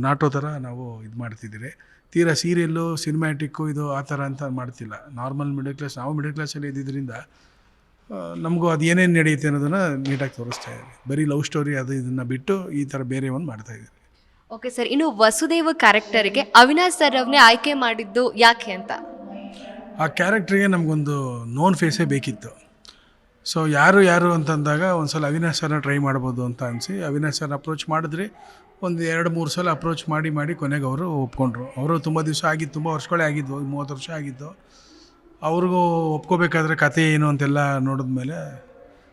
ನಾಟೋ ಥರ ನಾವು ಇದು ಮಾಡ್ತಿದ್ದೀರಿ. ತೀರಾ ಸೀರಿಯಲ್ಲು ಸಿನಿಮ್ಯಾಟಿಕ್ಕು ಇದು ಆ ಥರ ಅಂತ ಮಾಡ್ತಿಲ್ಲ. ನಾರ್ಮಲ್ ಮಿಡಲ್ ಕ್ಲಾಸ್ ನಾವು ಮಿಡಲ್ ಕ್ಲಾಸಲ್ಲಿ ಇದ್ದಿದ್ದರಿಂದ ನಮಗೂ ಅದು ಏನೇನು ನಡೆಯುತ್ತೆ ಅನ್ನೋದನ್ನು ನೀಟಾಗಿ ತೋರಿಸ್ತಾ ಇದ್ದೀವಿ. ಬರೀ ಲವ್ ಸ್ಟೋರಿ ಅದು ಇದನ್ನು ಬಿಟ್ಟು ಈ ಥರ ಬೇರೆ ಒಂದು ಮಾಡ್ತಾ ಇದ್ದೀವಿ. ಓಕೆ ಸರ್ ಇನ್ನು ವಸುದೇವ ಕ್ಯಾರೆಕ್ಟರ್ಗೆ ಅವಿನಾಶ್ ಸರ್ ಅವ್ರನ್ನೇ ಆಯ್ಕೆ ಮಾಡಿದ್ದು ಯಾಕೆ ಅಂತ? ಆ ಕ್ಯಾರೆಕ್ಟ್ರಿಗೆ ನಮಗೊಂದು ನೋನ್ ಫೇಸೇ ಬೇಕಿತ್ತು. ಸೊ ಯಾರು ಯಾರು ಅಂತಂದಾಗ ಒಂದು ಸಲ ಅವಿನಾಶ್ ಸರ್ನ ಟ್ರೈ ಮಾಡ್ಬೋದು ಅಂತ ಅನಿಸಿ, ಅವಿನಾಶ್ ಸರ್ನ ಅಪ್ರೋಚ್ ಮಾಡಿದ್ರಿ. ಒಂದು ಎರಡು ಮೂರು ಸಲ ಅಪ್ರೋಚ್ ಮಾಡಿ ಮಾಡಿ ಕೊನೆಗೆ ಅವರು ಒಪ್ಕೊಂಡ್ರು. ಅವರು ತುಂಬ ದಿವಸ ಆಗಿತ್ತು ತುಂಬ ವರ್ಷಗಳೇ ಆಗಿದ್ವು ಮೂವತ್ತು ವರ್ಷ ಆಗಿದ್ದು. ಅವ್ರಿಗೂ ಒಪ್ಕೋಬೇಕಾದ್ರೆ ಕತೆ ಏನು ಅಂತೆಲ್ಲ ನೋಡಿದ್ಮೇಲೆ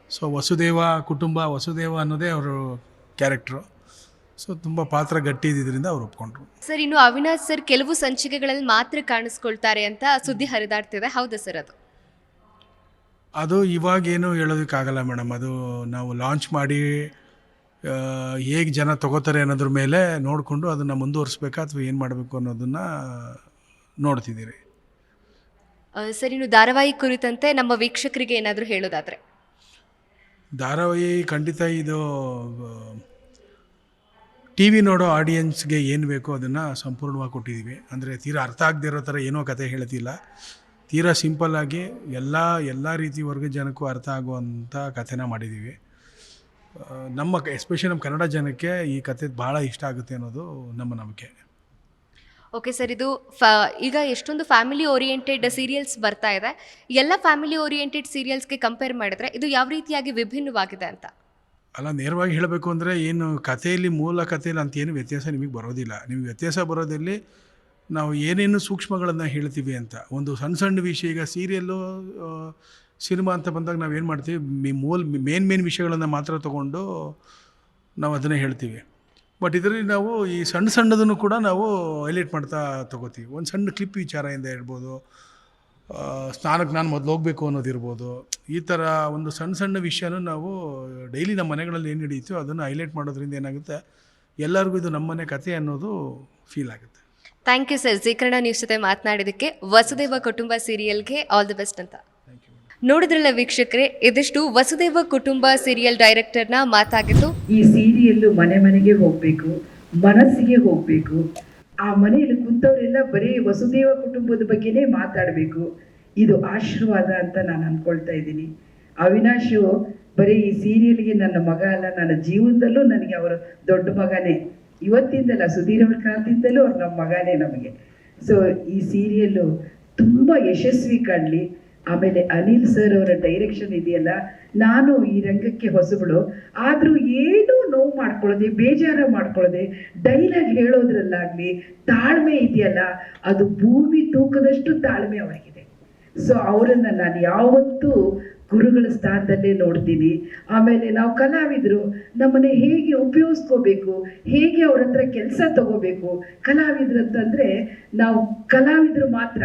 ಸೊ ವಸುದೇವ ಕುಟುಂಬ, ವಸುದೇವ ಅನ್ನೋದೇ ಅವರು ಕ್ಯಾರೆಕ್ಟ್ರು ಸೊ ತುಂಬ ಪಾತ್ರ ಗಟ್ಟಿ ಇದ್ದಿದ್ದರಿಂದ ಅವ್ರು ಒಪ್ಕೊಂಡ್ರು. ಸರ್ ಇನ್ನು ಅವಿನಾಶ್ ಸರ್ ಕೆಲವು ಸಂಚಿಕೆಗಳಲ್ಲಿ ಮಾತ್ರ ಕಾಣಿಸ್ಕೊಳ್ತಾರೆ ಅಂತ ಸುದ್ದಿ ಹರಿದಾಡ್ತಿದೆ. ಹೌದಾ ಸರ್ ಅದು? ಅದು ಇವಾಗೇನು ಹೇಳೋದಕ್ಕಾಗಲ್ಲ ಮೇಡಮ್. ಅದು ನಾವು ಲಾಂಚ್ ಮಾಡಿ ಹೇಗೆ ಜನ ತಗೋತಾರೆ ಅನ್ನೋದ್ರ ಮೇಲೆ ನೋಡಿಕೊಂಡು ಅದನ್ನು ಮುಂದುವರಿಸ್ಬೇಕಾ ಅಥವಾ ಏನು ಮಾಡಬೇಕು ಅನ್ನೋದನ್ನು ನೋಡ್ತಿದ್ದೀರಿ. ಸರ್ ಇನ್ನು ಧಾರಾವಾಹಿ ಕುರಿತಂತೆ ನಮ್ಮ ವೀಕ್ಷಕರಿಗೆ ಏನಾದರೂ ಹೇಳೋದಾದರೆ. ಧಾರಾವಾಹಿ ಖಂಡಿತ ಇದು ಟಿ ವಿ ನೋಡೋ ಆಡಿಯನ್ಸ್ಗೆ ಏನು ಬೇಕೋ ಅದನ್ನು ಸಂಪೂರ್ಣವಾಗಿ ಕೊಟ್ಟಿದ್ದೀವಿ ಅಂದರೆ ತೀರಾ ಅರ್ಥ ಆಗದೆ ಇರೋ ಥರ ಏನೋ ಕತೆ ಹೇಳ್ತಿಲ್ಲ. ತೀರಾ ಸಿಂಪಲ್ಲಾಗಿ ಎಲ್ಲ ಎಲ್ಲ ರೀತಿ ವರ್ಗದ ಜನಕ್ಕೂ ಅರ್ಥ ಆಗುವಂಥ ಕಥೆನ ಮಾಡಿದ್ದೀವಿ ನಮ್ಮ ಎಸ್ಪೆಷಲಿ ನಮ್ಮ ಕನ್ನಡ ಜನಕ್ಕೆ ಈ ಕತೆ ಭಾಳ ಇಷ್ಟ ಆಗುತ್ತೆ ಅನ್ನೋದು ನಮ್ಮ ನಂಬಿಕೆ. ಓಕೆ ಸರ್, ಇದು ಫ, ಈಗ ಎಷ್ಟೊಂದು ಫ್ಯಾಮಿಲಿ ಓರಿಯೆಂಟೆಡ್ ಸೀರಿಯಲ್ಸ್ ಬರ್ತಾ ಇದೆ. ಎಲ್ಲ ಫ್ಯಾಮಿಲಿ ಓರಿಯೆಂಟೆಡ್ ಸೀರಿಯಲ್ಸ್ಗೆ ಕಂಪೇರ್ ಮಾಡಿದ್ರೆ ಇದು ಯಾವ ರೀತಿಯಾಗಿ ವಿಭಿನ್ನವಾಗಿದೆ ಅಂತ? ಅಲ್ಲ, ನೇರವಾಗಿ ಹೇಳಬೇಕು ಅಂದರೆ ಏನು ಕಥೆಯಲ್ಲಿ ಮೂಲ ಕಥೆಯಲ್ಲಿ ಅಂತ ಏನು ವ್ಯತ್ಯಾಸ ನಿಮಗೆ ಬರೋದಿಲ್ಲ. ನಿಮಗೆ ವ್ಯತ್ಯಾಸ ಬರೋದಲ್ಲಿ ನಾವು ಏನೇನು ಸೂಕ್ಷ್ಮಗಳನ್ನು ಹೇಳ್ತೀವಿ ಅಂತ. ಒಂದು ಸಣ್ಣ ಸಣ್ಣ ವಿಷಯ, ಈಗ ಸೀರಿಯಲ್ಲು ಸಿನಿಮಾ ಅಂತ ಬಂದಾಗ ನಾವು ಏನು ಮಾಡ್ತೀವಿ? ಮಿ, ಮೂಲ, ಮೇನ್ ಮೇನ್ ವಿಷಯಗಳನ್ನು ಮಾತ್ರ ತೊಗೊಂಡು ನಾವು ಅದನ್ನೇ ಹೇಳ್ತೀವಿ. ಬಟ್ ಇದರಲ್ಲಿ ನಾವು ಈ ಸಣ್ಣ ಸಣ್ಣದನ್ನು ಕೂಡ ನಾವು ಹೈಲೈಟ್ ಮಾಡ್ತಾ ತೊಗೋತೀವಿ. ಒಂದು ಸಣ್ಣ ಕ್ಲಿಪ್ ವಿಚಾರದಿಂದ ಹೇಳ್ಬೋದು. ಸ್ನಾನಕ್ಕೆ ನಾನು ಮೊದಲು ಹೋಗಬೇಕು ಅನ್ನೋದಿರ್ಬೋದು ಈ ಥರ ಒಂದು ಸಣ್ಣ ಸಣ್ಣ ವಿಷಯನೂ ನಾವು ಡೈಲಿ ನಮ್ಮ ಮನೆಗಳಲ್ಲಿ ಏನು ನಡೀತೋ ಅದನ್ನು ಹೈಲೈಟ್ ಮಾಡೋದ್ರಿಂದ ಏನಾಗುತ್ತೆ? ಎಲ್ಲರಿಗೂ ಇದು ನಮ್ಮನೆ ಕತೆ ಅನ್ನೋದು ಫೀಲ್ ಆಗುತ್ತೆ. ಥ್ಯಾಂಕ್ ಯು ಸರ್ ಜೀಕರಣ ನ್ಯೂಸ್ ಜೊತೆ ಮಾತನಾಡಿದಕ್ಕೆ ವಸುದೇವ ಕುಟುಂಬ ಸೀರಿಯಲ್ಗೆ ಆಲ್ ದಿ ಬೆಸ್ಟ್ ಅಂತ. ನೋಡಿದ್ರಲ್ಲ ವೀಕ್ಷಕರೇ ಇದಿಷ್ಟು ವಸುದೇವ ಕುಟುಂಬ ಸೀರಿಯಲ್ ಡೈರೆಕ್ಟರ್ನ ಮಾತಾಗಿದ್ದು ಈ ಸೀರಿಯಲ್ ಮನೆ ಮನೆಗೆ ಹೋಗಬೇಕು ಮನಸ್ಸಿಗೆ ಹೋಗಬೇಕು ಆ ಮನೆಯಲ್ಲಿ ಕುಂತವರೆಲ್ಲ ಬರೀ ವಸುದೇವ ಕುಟುಂಬದ ಬಗ್ಗೆನೇ ಮಾತಾಡಬೇಕು. ಇದು ಆಶೀರ್ವಾದ ಅಂತ ನಾನು ಅನ್ಕೊಳ್ತಾ ಇದ್ದೀನಿ. ಅವಿನಾಶು ಬರೀ ಈ ಸೀರಿಯಲ್ಗೆ ನನ್ನ ಮಗ ಅಲ್ಲ, ನನ್ನ ಜೀವನದಲ್ಲೂ ನನಗೆ ಅವರು ದೊಡ್ಡ ಮಗನೇ. ಇವತ್ತಿಂದಲ್ಲ ಸುಧೀರ್ ಅವ್ರ ಕಾಲದಿಂದಲೂ ಅವ್ರು ನಮ್ಮ ಮಗನೇ ನಮಗೆ. ಸೊ ಈ ಸೀರಿಯಲ್ಲು ತುಂಬ ಯಶಸ್ವಿ ಕಾಣಲಿ. ಆಮೇಲೆ ಅನಿಲ್ ಸರ್ ಅವರ ಡೈರೆಕ್ಷನ್ ಇದೆಯಲ್ಲ, ನಾನು ಈ ರಂಗಕ್ಕೆ ಹೊಸಬಳು ಆದರೂ ಏನೂ ನೋವು ಮಾಡ್ಕೊಳ್ಳೋದೆ, ಬೇಜಾರು ಮಾಡ್ಕೊಳ್ಳೋದೆ ಡೈಲಾಗ್ ಹೇಳೋದ್ರಲ್ಲಾಗಲಿ, ತಾಳ್ಮೆ ಇದೆಯಲ್ಲ, ಅದು ಭೂಮಿ ತೂಕದಷ್ಟು ತಾಳ್ಮೆ ಅವರಿಗಿದೆ. ಸೊ ಅವರನ್ನು ನಾನು ಯಾವತ್ತೂ ಗುರುಗಳ ಸ್ಥಾನದಲ್ಲೇ ನೋಡ್ತೀನಿ. ಆಮೇಲೆ ನಾವು ಕಲಾವಿದರು ನಮ್ಮನ್ನು ಹೇಗೆ ಉಪಯೋಗಿಸ್ಕೋಬೇಕು, ಹೇಗೆ ಅವ್ರ ಹತ್ರ ಕೆಲಸ ತಗೋಬೇಕು ಕಲಾವಿದ್ರು ಅಂತಂದರೆ ನಾವು ಕಲಾವಿದರು ಮಾತ್ರ.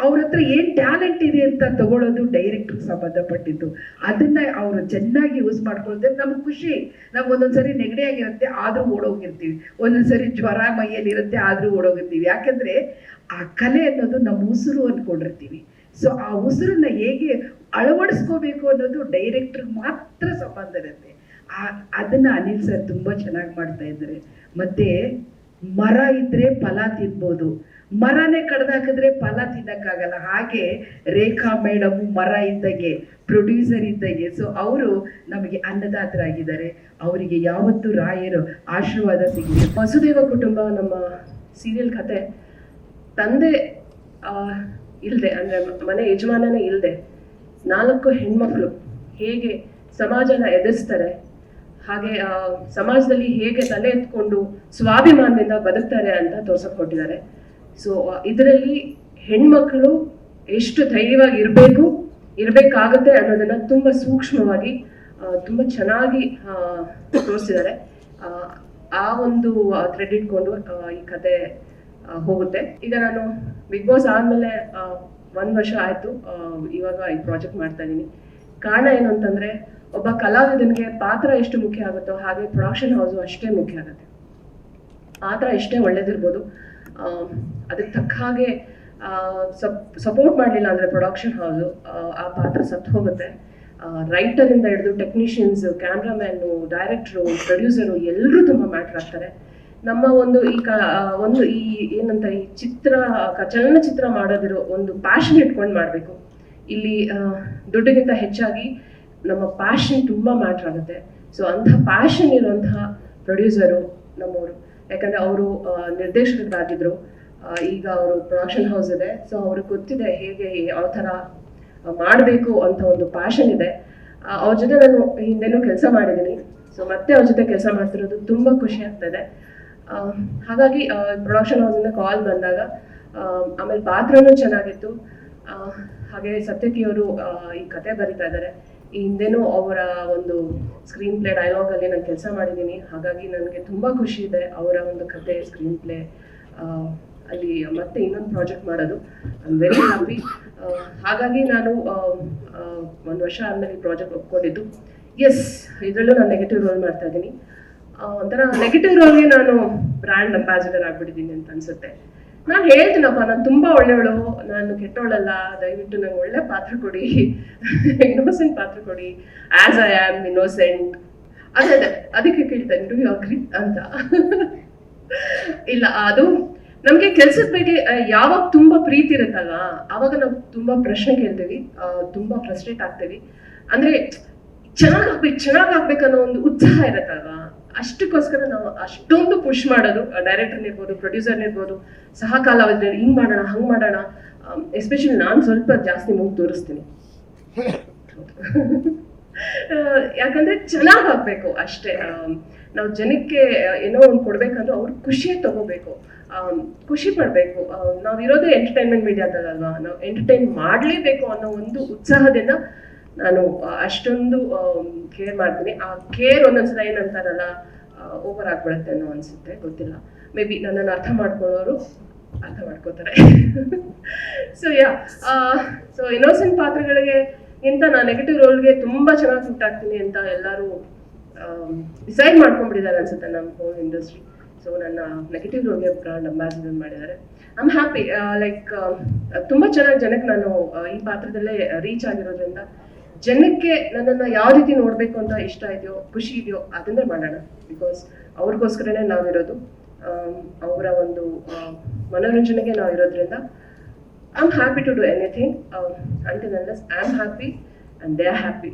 ಅವ್ರ ಹತ್ರ ಏನ್ ಟ್ಯಾಲೆಂಟ್ ಇದೆ ಅಂತ ತಗೊಳ್ಳೋದು ಡೈರೆಕ್ಟರ್ ಸಂಬಂಧಪಟ್ಟಿದ್ದು. ಅದನ್ನ ಅವರು ಚೆನ್ನಾಗಿ ಯೂಸ್ ಮಾಡ್ಕೊಳ್ತಾರೆ. ನಮ್ಗೆ ಖುಷಿ. ನಮ್ಗೆ ಒಂದೊಂದ್ಸರಿ ನೆಗಡಿ ಆಗಿರುತ್ತೆ, ಆದ್ರೂ ಓಡೋಗಿರ್ತೀವಿ. ಒಂದೊಂದ್ಸರಿ ಜ್ವರ ಮೈಯಲ್ಲಿ ಇರುತ್ತೆ, ಆದ್ರೂ ಓಡೋಗಿರ್ತೀವಿ. ಯಾಕಂದ್ರೆ ಆ ಕಲೆ ಅನ್ನೋದು ನಮ್ಮ ಉಸಿರು ಅನ್ಕೊಂಡಿರ್ತೀವಿ. ಸೊ ಆ ಉಸಿರನ್ನ ಹೇಗೆ ಅಳವಡಿಸ್ಕೋಬೇಕು ಅನ್ನೋದು ಡೈರೆಕ್ಟರ್ ಮಾತ್ರ ಸಂಬಂಧ ಇರುತ್ತೆ. ಆ, ಅದನ್ನ ಅನಿಲ್ ಸರ್ ತುಂಬಾ ಚೆನ್ನಾಗಿ ಮಾಡ್ತಾ ಇದ್ದಾರೆ. ಮತ್ತೆ ಮರ ಇದ್ರೆ ಫಲ ತಿನ್ಬೋದು. ಮರನೇ ಕಡ್ದಾಕಿದ್ರೆ ಫಲ ತಿನ್ನಕ್ಕಾಗಲ್ಲ. ಹಾಗೆ ರೇಖಾ ಮೇಡಮ್ ಮರ ಇದ್ದಾಗೆ ಪ್ರೊಡ್ಯೂಸರ್ ಇದ್ದಾಗೆ ಸೊ ಅವರು ನಮಗೆ ಅನ್ನದಾತರಾಗಿದ್ದಾರೆ. ಅವರಿಗೆ ಯಾವತ್ತೂ ರಾಯರು ಆಶೀರ್ವಾದ ಸಿಗಲಿ ವಸುದೇವ ಕುಟುಂಬ ನಮ್ಮ ಸೀರಿಯಲ್ ಕತೆ. ತಂದೆ ಇಲ್ಲದೆ ಅಂದರೆ ಮನೆ ಯಜಮಾನನೇ ಇಲ್ಲದೆ ನಾಲ್ಕು ಹೆಣ್ಮಕ್ಳು ಹೇಗೆ ಸಮಾಜನ ಎದುರಿಸ್ತಾರೆ ಹಾಗೆ ಸಮಾಜದಲ್ಲಿ ಹೇಗೆ ತಲೆ ಎತ್ಕೊಂಡು ಸ್ವಾಭಿಮಾನದಿಂದ ಬದುಕ್ತಾರೆ ಅಂತ ತೋರ್ಸಕ್ ಕೊಟ್ಟಿದ್ದಾರೆ ಸೊ ಇದರಲ್ಲಿ ಹೆಣ್ಮಕ್ಳು ಎಷ್ಟು ಧೈರ್ಯವಾಗಿ ಇರಬೇಕು, ಇರಬೇಕಾಗತ್ತೆ ಅನ್ನೋದನ್ನ ತುಂಬ ಸೂಕ್ಷ್ಮವಾಗಿ ತುಂಬ ಚೆನ್ನಾಗಿ ತೋರಿಸಿದ್ದಾರೆ. ಆ ಒಂದು ಕ್ರೆಡಿಟ್ ಇಟ್ಕೊಂಡು ಈ ಕತೆ ಹೋಗುತ್ತೆ. ಈಗ ನಾನು ಬಿಗ್ ಬಾಸ್ ಆದಮೇಲೆ ಒಂದು ವರ್ಷ ಆಯಿತು ಇವಾಗ ಈ ಪ್ರಾಜೆಕ್ಟ್ ಮಾಡ್ತಾ ಇದ್ದೀನಿ ಕಾರಣ ಏನು ಅಂತಂದರೆ ಒಬ್ಬ ಕಲಾವಿದನಿಗೆ ಪಾತ್ರ ಎಷ್ಟು ಮುಖ್ಯ ಆಗುತ್ತೋ ಹಾಗೆ ಪ್ರೊಡಕ್ಷನ್ ಹೌಸು ಅಷ್ಟೇ ಮುಖ್ಯ ಆಗುತ್ತೆ. ಪಾತ್ರ ಎಷ್ಟೇ ಒಳ್ಳೇದಿರ್ಬೋದು ಅದಕ್ಕೆ ತಕ್ಕ ಹಾಗೆ ಸಪ್ ಸಪೋರ್ಟ್ ಮಾಡಲಿಲ್ಲ ಅಂದರೆ ಪ್ರೊಡಕ್ಷನ್ ಹೌಸು ಆ ಪಾತ್ರ ಸತ್ತು ಹೋಗುತ್ತೆ. ರೈಟರಿಂದ ಹಿಡಿದು ಟೆಕ್ನಿಷಿಯನ್ಸ್ ಕ್ಯಾಮ್ರಾಮ್ಯಾನು ಡೈರೆಕ್ಟ್ರು ಪ್ರೊಡ್ಯೂಸರು ಎಲ್ಲರೂ ತುಂಬ ಮ್ಯಾಟ್ರ್ ಆಗ್ತಾರೆ. ನಮ್ಮ ಒಂದು ಈ ಕ ಒಂದು ಈ, ಏನಂತ ಈ ಚಿತ್ರ ಚಲನಚಿತ್ರ ಮಾಡೋದಿರೋ ಒಂದು ಪ್ಯಾಷನ್ ಇಟ್ಕೊಂಡು ಮಾಡಬೇಕು. ಇಲ್ಲಿ ದುಡ್ಡಿಗಿಂತ ಹೆಚ್ಚಾಗಿ ನಮ್ಮ ಪ್ಯಾಷನ್ ತುಂಬ ಮ್ಯಾಟ್ರ್ ಆಗುತ್ತೆ. ಸೊ ಅಂಥ ಪ್ಯಾಷನ್ ಇರುವಂತಹ ಪ್ರೊಡ್ಯೂಸರು ನಮ್ಮವರು. ಯಾಕಂದರೆ ಅವರು ನಿರ್ದೇಶಕರಾಗಿದ್ದರು ಈಗ ಅವರು ಪ್ರೊಡಕ್ಷನ್ ಹೌಸ್ ಇದೆ. ಸೊ ಅವ್ರಿಗೆ ಗೊತ್ತಿದೆ ಹೇಗೆ ಯಾವ ಥರ ಮಾಡಬೇಕು ಅಂತ ಒಂದು ಪ್ಯಾಷನ್ ಇದೆ. ಅವ್ರ ಜೊತೆ ನಾನು ಹಿಂದೆನೂ ಕೆಲಸ ಮಾಡಿದ್ದೀನಿ. ಸೊ ಮತ್ತೆ ಅವ್ರ ಜೊತೆ ಕೆಲಸ ಮಾಡ್ತಿರೋದು ತುಂಬ ಖುಷಿ ಆಗ್ತದೆ. ಹಾಗಾಗಿ ಪ್ರೊಡಕ್ಷನ್ ಹೌಸಿಂದ ಕಾಲ್ ಬಂದಾಗ ಆಮೇಲೆ ಪಾತ್ರನೂ ಚೆನ್ನಾಗಿತ್ತು. ಹಾಗೆ ಸತ್ಯಕಿಯವರು ಈ ಕತೆ ಬರಿತಾ ಇದ್ದಾರೆ. ಹಿಂದೆನೂ ಅವರ ಒಂದು ಸ್ಕ್ರೀನ್ ಪ್ಲೇ ಡೈಲಾಗಲ್ಲಿ ನಾನು ಕೆಲಸ ಮಾಡಿದ್ದೀನಿ ಹಾಗಾಗಿ ನನಗೆ ತುಂಬ ಖುಷಿ ಇದೆ ಅವರ ಒಂದು ಕತೆ ಸ್ಕ್ರೀನ್ ಪ್ಲೇ ಅಲ್ಲಿ ಮತ್ತೆ ಇನ್ನೊಂದು ಪ್ರಾಜೆಕ್ಟ್ ಮಾಡೋದು. ಐ ಆಮ್ ವೆರಿ ಹ್ಯಾಪಿ ಹಾಗಾಗಿ ನಾನು ಒಂದು ವರ್ಷ ಆದಮೇಲೆ ಈ ಪ್ರಾಜೆಕ್ಟ್ ಒಪ್ಕೊಂಡಿದ್ದು. ಎಸ್ ಇದರಲ್ಲೂ ನಾನು ನೆಗೆಟಿವ್ ರೋಲ್ ಮಾಡ್ತಾ ಇದ್ದೀನಿ. ಒಂಥರ ನೆಗೆಟಿವ್ ರೋಲ್ಗೆ ನಾನು ಬ್ರ್ಯಾಂಡ್ ಅಂಬಾಸಿಡರ್ ಆಗಿಬಿಟ್ಟಿದ್ದೀನಿ ಅಂತ ಅನ್ಸುತ್ತೆ. ನಾನು ಹೇಳ್ತೀನಪ್ಪ, ನಾನು ತುಂಬಾ ಒಳ್ಳೆಯವಳು. ನಾನು ಕೆಟ್ಟವಳಲ್ಲ, ದಯವಿಟ್ಟು ನಂಗೆ ಒಳ್ಳೆ ಪಾತ್ರ ಕೊಡಿ. ಇನ್ನೋಸೆಂಟ್ ಪಾತ್ರ ಕೊಡಿ. ಆಸ್ ಐ ಆಮ್ ಇನ್ನೋಸೆಂಟ್ ಅದೇ ಅದೇ. ಅದಕ್ಕೆ ಕೇಳ್ತೇನೆ ಡು ಯು ಅಗ್ರಿ ಅಂತ. ಇಲ್ಲ, ಅದು ನಮಗೆ ಕೆಲ್ಸದ ಬಗ್ಗೆ ಯಾವಾಗ ತುಂಬಾ ಪ್ರೀತಿ ಇರುತ್ತಲ್ಲ ಅವಾಗ ನಾವು ತುಂಬಾ ಪ್ರಶ್ನೆ ಕೇಳ್ತೀವಿ ತುಂಬಾ ಫ್ರಸ್ಟ್ರೇಟ್ ಆಗ್ತೀವಿ. ಅಂದ್ರೆ, ಚೆನ್ನಾಗ್ ಆಗ್ಬೇಕು, ಚೆನ್ನಾಗ್ ಆಗ್ಬೇಕನ್ನೋ ಒಂದು ಉತ್ಸಾಹ ಇರುತ್ತಲ್ವಾ? ಅಷ್ಟಕ್ಕೋಸ್ಕರ ನಾವು ಅಷ್ಟೊಂದು ಪುಷ್ ಮಾಡೋದು ಡೈರೆಕ್ಟರ್ ಇರ್ಬೋದು ಪ್ರೊಡ್ಯೂಸರ್ ಇರ್ಬೋದು ಸಹ ಕಾಲಾವಧಿಯಲ್ಲಿ ಹಿಂಗ್ ಮಾಡೋಣ, ಹಂಗ್ ಮಾಡೋಣ ಎಸ್ಪೆಷಲಿ ನಾನು ಸ್ವಲ್ಪ ಜಾಸ್ತಿ ಮೂಗ್ ತೋರಿಸ್ತೀನಿ. ಯಾಕಂದ್ರೆ ಚೆನ್ನಾಗಿ ಆಗ್ಬೇಕು ಅಷ್ಟೇ ನಾವು ಜನಕ್ಕೆ ಏನೋ ಒಂದು ಕೊಡ್ಬೇಕಂದ್ರೆ ಅವ್ರು ಖುಷಿಯಾಗಿ ತಗೋಬೇಕು. ಖುಷಿ ಪಡಬೇಕು. ನಾವಿರೋದೇ ಎಂಟರ್ಟೈನ್ಮೆಂಟ್ ಮೀಡಿಯಾದಲ್ಲವಾ ನಾವು ಎಂಟರ್ಟೈನ್ ಮಾಡಲೇಬೇಕು ಅನ್ನೋ ಒಂದು ಉತ್ಸಾಹದಿಂದ ನಾನು ಅಷ್ಟೊಂದು ಕೇರ್ ಮಾಡ್ತೀನಿ. ಆ ಕೇರ್ ಒಂದೊಂದ್ಸಲ ಏನಂತಾರಲ್ಲ ಓವರ್ ಆಗ್ಬಿಡುತ್ತೆ ಅನ್ನೋ ಅನ್ಸುತ್ತೆ, ಗೊತ್ತಿಲ್ಲ. ಮೇ ಬಿ ನನ್ನನ್ನು ಅರ್ಥ ಮಾಡ್ಕೊಳ್ಳೋರು ಅರ್ಥ ಮಾಡ್ಕೋತಾರೆ. ಸೊ ಯಾ ಸೊ ಇನ್ನೋಸೆಂಟ್ ಪಾತ್ರಗಳಿಗೆ ಇಂತ ನಾ ನೆಗೆಟಿವ್ ರೋಲ್ಗೆ ತುಂಬಾ ಚೆನ್ನಾಗಿ ಸೂಟ್ ಆಗ್ತೀನಿ ಅಂತ ಎಲ್ಲರೂ ಡಿಸೈಡ್ ಮಾಡ್ಕೊಂಡ್ಬಿಟ್ಟಿದ್ದಾರೆ ಅನ್ಸುತ್ತೆ ನಮ್ಮ ಹೋಲ್ ಇಂಡಸ್ಟ್ರಿ ಸೊ ನನ್ನ ನೆಗೆಟಿವ್ ರೋಲ್ಗೆ ಬ್ರಾಂಡ್ ಅಂಬಾಸಿಡರ್ ಮಾಡಿದ್ದಾರೆ. ಆಮ್ ಹ್ಯಾಪಿ ಲೈಕ್ ತುಂಬಾ ಚೆನ್ನಾಗಿ ಜನಕ್ಕೆ ನಾನು ಈ ಪಾತ್ರದಲ್ಲೇ ರೀಚ್ ಆಗಿರೋದ್ರಿಂದ ಜನಕ್ಕೆ ನನ್ನನ್ನು ಯಾವ ರೀತಿ ನೋಡಬೇಕು ಅಂತ ಇಷ್ಟ ಇದೆಯೋ, ಖುಷಿ ಇದೆಯೋ ಅದನ್ನೇ ಮಾಡೋಣ. ಬಿಕಾಸ್ ಅವ್ರಿಗೋಸ್ಕರನೇ ನಾವಿರೋದು. ಅವರ ಒಂದು ಮನೋರಂಜನೆಗೆ ಮನೋರಂಜನೆಗೆ ನಾವಿರೋದ್ರಿಂದ I am happy to do anything until unless I am happy and they are happy